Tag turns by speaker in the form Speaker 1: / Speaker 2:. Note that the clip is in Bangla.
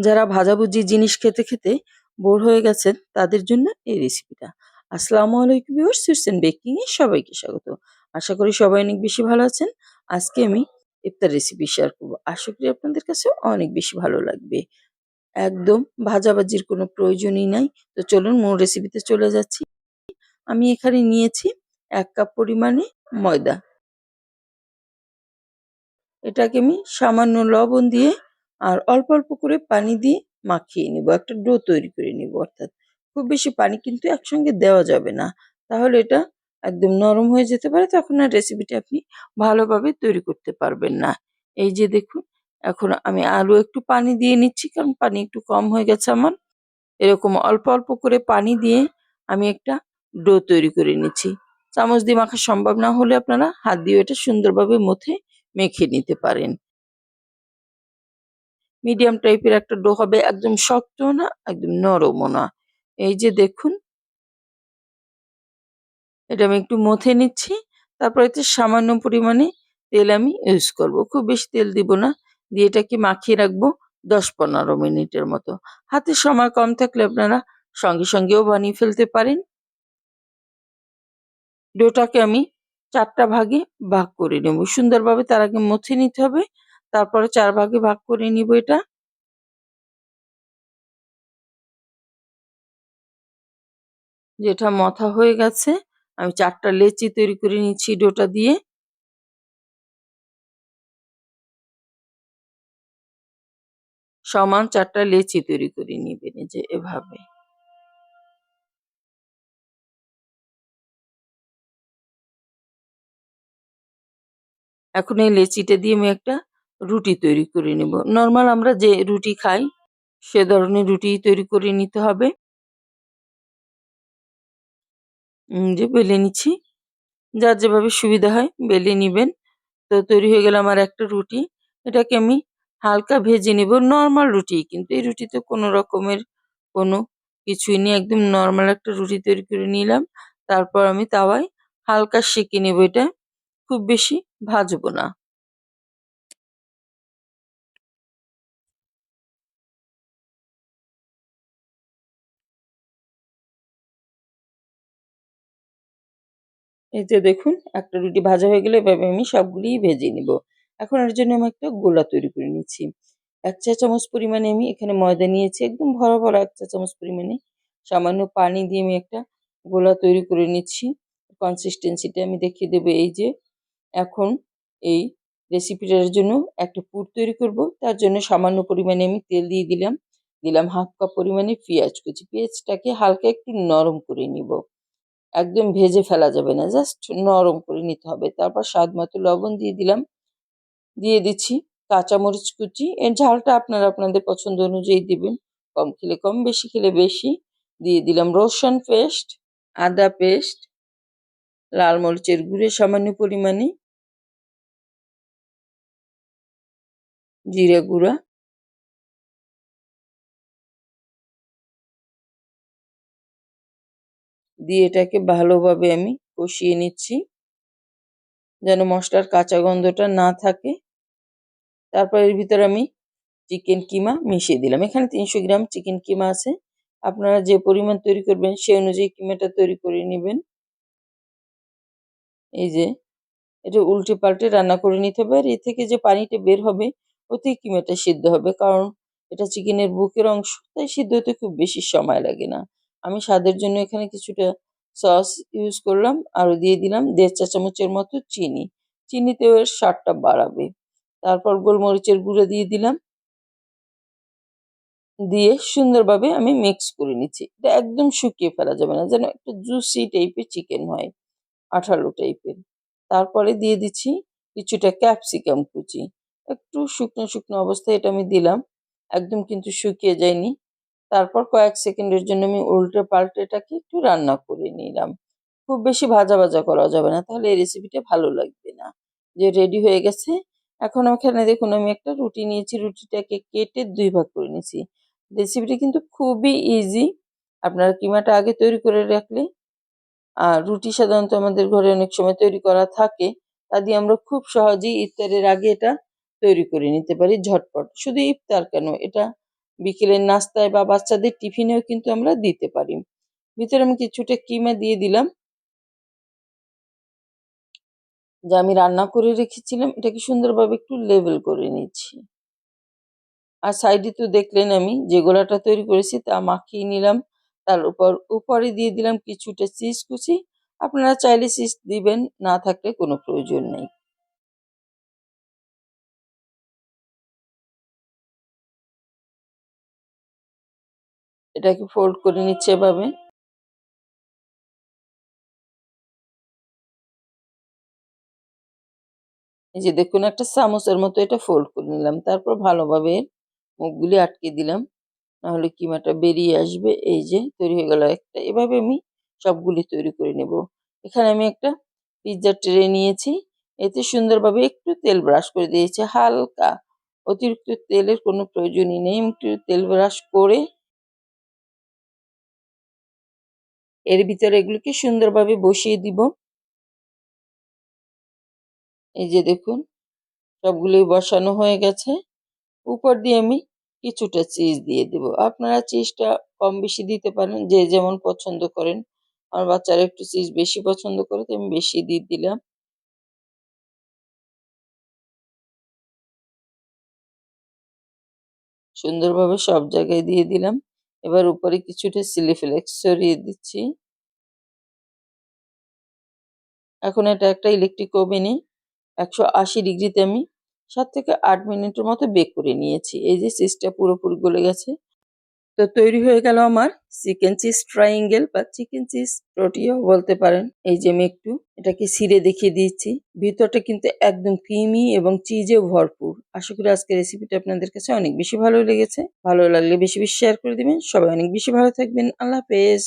Speaker 1: যারা ভাজাভুজি জিনিস খেতে খেতে বোর হয়ে গেছেন, তাদের জন্য এই রেসিপিটা আসসালামু আলাইকুম ভিউয়ার্স বেকিং এ সবাইকে স্বাগত। আশা করি সবাই অনেক বেশি ভালো আছেন। আজকে আমি ইফতার রেসিপি শেয়ার করব। আশা করি আপনাদের কাছে অনেক বেশি ভালো লাগবে। একদম ভাজাভাজির কোনো প্রয়োজনই নাই। তো চলুন মূল রেসিপিতে চলে যাচ্ছি। আমি এখানে নিয়েছি এক কাপ পরিমাণে ময়দা। এটাকে আমি সামান্য লবণ দিয়ে আর অল্প অল্প করে পানি দিয়ে মাখিয়ে নিব, একটা ডো তৈরি করে নিব অর্থাৎ। খুব বেশি পানি কিন্তু একসঙ্গে দেওয়া যাবে না। তাহলে এটা একদম নরম হয়ে যেতে পারে, তখন আর রেসিপিটি আপনি ভালোভাবে তৈরি করতে পারবেন না। এই যে দেখুন, এখন আমি আলু একটু পানি দিয়ে নিচ্ছি, কারণ পানি একটু কম হয়ে গেছে আমার। এরকম অল্প অল্প করে পানি দিয়ে আমি একটা ডো তৈরি করে নিচ্ছি। চামচ দিয়ে মাখা সম্ভব না হলে আপনারা হাত দিয়ে এটা সুন্দরভাবে মথে মেখে নিতে পারেন। মিডিয়াম টাইপের একটা ডো হবে, একদম শক্ত না, একদম নরমও না। এই যে দেখুন। এটা আমি একটু মথে নিচ্ছি, তারপর এতে সামান্য পরিমাণে তেল আমি ইউজ করব। খুব বেশি তেল দিব না, দিয়ে এটাকে মাখিয়ে রাখব দশ পনেরো মিনিটের মতো। হাতে সময় কম থাকলে আপনারা সঙ্গে সঙ্গেও বানিয়ে ফেলতে পারেন। ডোটাকে আমি চারটা ভাগে ভাগ করে নেব। সুন্দরভাবে তার আগে মথে নিতে হবে। তারপরে চার ভাগে ভাগ করে নিব এটা। যেটা মথা হয়ে গেছে, আমি চারটা লেচি তৈরি করে নিচ্ছি ডোটা দিয়ে। সমান চারটা লেচি তৈরি করে নিবেন যে এভাবে। এখন এই লেচিটা দিয়ে আমি একটা রুটি তৈরি করে নেব। নর্মাল আমরা যে রুটি খাই, সে ধরনের রুটি তৈরি করে নিতে হবে। যে বেলে নিচ্ছি, যার যেভাবে সুবিধা হয় বেলে নিবেন। তো তৈরি হয়ে গেল আমার একটা রুটি। এটাকে আমি হালকা ভেজে নিব নর্মাল রুটি। কিন্তু এই রুটিতে কোনো রকমের কোনো কিছুই নেই। একদম নর্মাল একটা রুটি তৈরি করে নিলাম। তারপর আমি তাওয়ায় হালকা সেঁকে নেব এটা। খুব বেশি ভাজবো না। এই যে দেখুন, একটা রুটি ভাজা হয়ে গেলে এভাবে আমি সবগুলিই ভেজে নিব। এখন এর জন্য আমি একটা গোলা তৈরি করে নিচ্ছি। এক চা চামচ পরিমাণে আমি এখানে ময়দা নিয়েছি, একদম ভরা ভরা এক চা চামচ পরিমাণে। সামান্য পানি দিয়ে আমি একটা গোলা তৈরি করে নিচ্ছি। কনসিস্টেন্সিটা আমি দেখিয়ে দেবো এই যে, এখন এই রেসিপিটার জন্য একটা পুর তৈরি করব। তার জন্য সামান্য পরিমাণে আমি তেল দিয়ে দিলাম। দিলাম হাফ কাপ পরিমাণে পেঁয়াজ কুচি। পেঁয়াজটাকে হালকা একটু নরম করে নিব। একদম ভেজে ফেলা যাবে না জাস্ট নরম করে নিতে হবে। তারপর স্বাদ মতো লবণ দিয়ে দিলাম। দিয়ে দিচ্ছি কাঁচামরিচ কুচি। এর ঝালটা আপনারা আপনাদের পছন্দ অনুযায়ী দিবেন। কম খেলে কম, বেশি খেলে বেশি। দিয়ে দিলাম রসুন পেস্ট, আদা পেস্ট, লাল মরিচের গুঁড়ে সামান্য পরিমাণে, জিরে গুঁড়া। দিয়ে এটাকে ভালোভাবে আমি কষিয়ে নিচ্ছি। যেন মশলার কাঁচা গন্ধটা না থাকে। তারপর এর ভিতরে আমি চিকেন কিমা মিশিয়ে দিলাম। এখানে তিনশো গ্রাম চিকেন কিমা আছে। আপনারা যে পরিমাণ তৈরি করবেন সেই অনুযায়ী কিমাটা তৈরি করে নেবেন। এই যে, এটা উল্টে পাল্টে রান্না করে নিতে হবে আর এ থেকে যে পানিটা বের হবে, ওতেই কিমাটা সিদ্ধ হবে। কারণ এটা চিকেনের বুকের অংশ, তাই সিদ্ধ হতে খুব বেশি সময় লাগে না। আমি স্বাদের জন্য এখানে কিছুটা সস ইউজ করলাম আর দিয়ে দিলাম দেড় চা চামচের মতো চিনি। চিনিতে এর স্বাদটা বাড়াবে। তারপর গোলমরিচের গুঁড়ো দিয়ে দিলাম। দিয়ে সুন্দরভাবে আমি মিক্স করে নিচ্ছি। এটা একদম শুকিয়ে ফেলা যাবে না, যেন একটা জুসি টাইপের চিকেন হয়, আঠালো টাইপের তারপরে দিয়ে দিচ্ছি কিছুটা ক্যাপসিকাম কুচি। একটু শুকনো শুকনো অবস্থায় এটা আমি দিলাম। একদম কিন্তু শুকিয়ে যায়নি। তারপর কয়েক সেকেন্ডের জন্য আমি উল্টে পাল্টে এটাকে একটু রান্না করে নিলাম। খুব বেশি ভাজা ভাজা করা যাবে না, তাহলে এই রেসিপিটা ভালো লাগবে না। যে রেডি হয়ে গেছে, এখন ওখানে দেখুন আমি একটা রুটি নিয়েছি, রুটিটাকে কেটে দুই ভাগ করে নিয়েছি। রেসিপিটা কিন্তু খুবই ইজি আপনারা কিমাটা আগে তৈরি করে রাখলে, আর রুটি সাধারণত আমাদের ঘরে অনেক সময় তৈরি করা থাকে, তা দিয়ে আমরা খুব সহজেই ইফতারের আগে এটা তৈরি করে নিতে পারি ঝটপট। শুধু ইফতার কেন, এটা বিকেলের নাস্তায় বা বাচ্চাদের টিফিনেও কিন্তু আমরা দিতে পারি। ভিতরে আমি কিছুটা কিমা দিয়ে দিলাম। যা আমি রান্না করে রেখেছিলাম, এটাকে সুন্দরভাবে একটু লেবেল করে নিচ্ছি। আর সাইডে তো দেখলেন আমি যে গোলাটা তৈরি করেছি তা মাখিয়ে নিলাম। তার উপর, উপরে দিয়ে দিলাম কিছুটা চিজ কুচি। আপনারা চাইলে চিজ দিবেন, না থাকলে কোনো প্রয়োজন নেই। এটাকে ফোল্ড করে নিচ্ছে এভাবে। এই যে দেখুন, একটা চামচের মতো এটা ফোল্ড করে নিলাম। তারপর ভালোভাবে মুখগুলি আটকে দিলাম। নাহলে কিমাটা বেরিয়ে আসবে, এই যে তৈরি হয়ে গেল একটা। এভাবে আমি সবগুলি তৈরি করে নেব। এখানে আমি একটা পিৎজার ট্রে নিয়েছি। এতে সুন্দরভাবে একটু তেল ব্রাশ করে দিয়েছি, হালকা। অতিরিক্ত তেলের কোনো প্রয়োজনই নেই। একটু তেল ব্রাশ করে এর ভিতরে এগুলোকে সুন্দরভাবে বসিয়ে দিব। এই যে দেখুন, সবগুলোই বসানো হয়ে গেছে। উপর দিয়ে আমি কিছুটা চিজ দিয়ে দেব। আপনারা চিজটা কম বেশি দিতে পারেন, যে যেমন পছন্দ করেন। আমার বাচ্চারা একটু চিজ বেশি পছন্দ করে, তো আমি বেশি দিয়ে দিলাম। সুন্দরভাবে সব জায়গায় দিয়ে দিলাম। এবার উপরে কিছুটা চিলি ফ্লেক্স ছড়িয়ে দিচ্ছি। এখন এটা একটা ইলেকট্রিক ওভেনে একশো আশি ডিগ্রিতে আমি সাত থেকে আট মিনিটের মতো বেক করে নিয়েছি। এই যে চিজটা পুরোপুরি গলে গেছে। তো তৈরি হয়ে গেল আমার চিকেন চিজ ট্রাইঙ্গেল বা চিকেন চিজ রোটিও বলতে পারেন। এই যে আমি একটু এটাকে ছিঁড়ে দেখিয়ে দিয়েছি ভিতরটা কিন্তু একদম ক্রিমি এবং চিজে ভরপুর। আশা করি আজকের রেসিপিটা আপনাদের কাছে অনেক বেশি ভালো লেগেছে। ভালো লাগলে বেশি বেশি শেয়ার করে দিবেন। সবাই অনেক বেশি ভালো থাকবেন। আল্লাহ হাফেজ।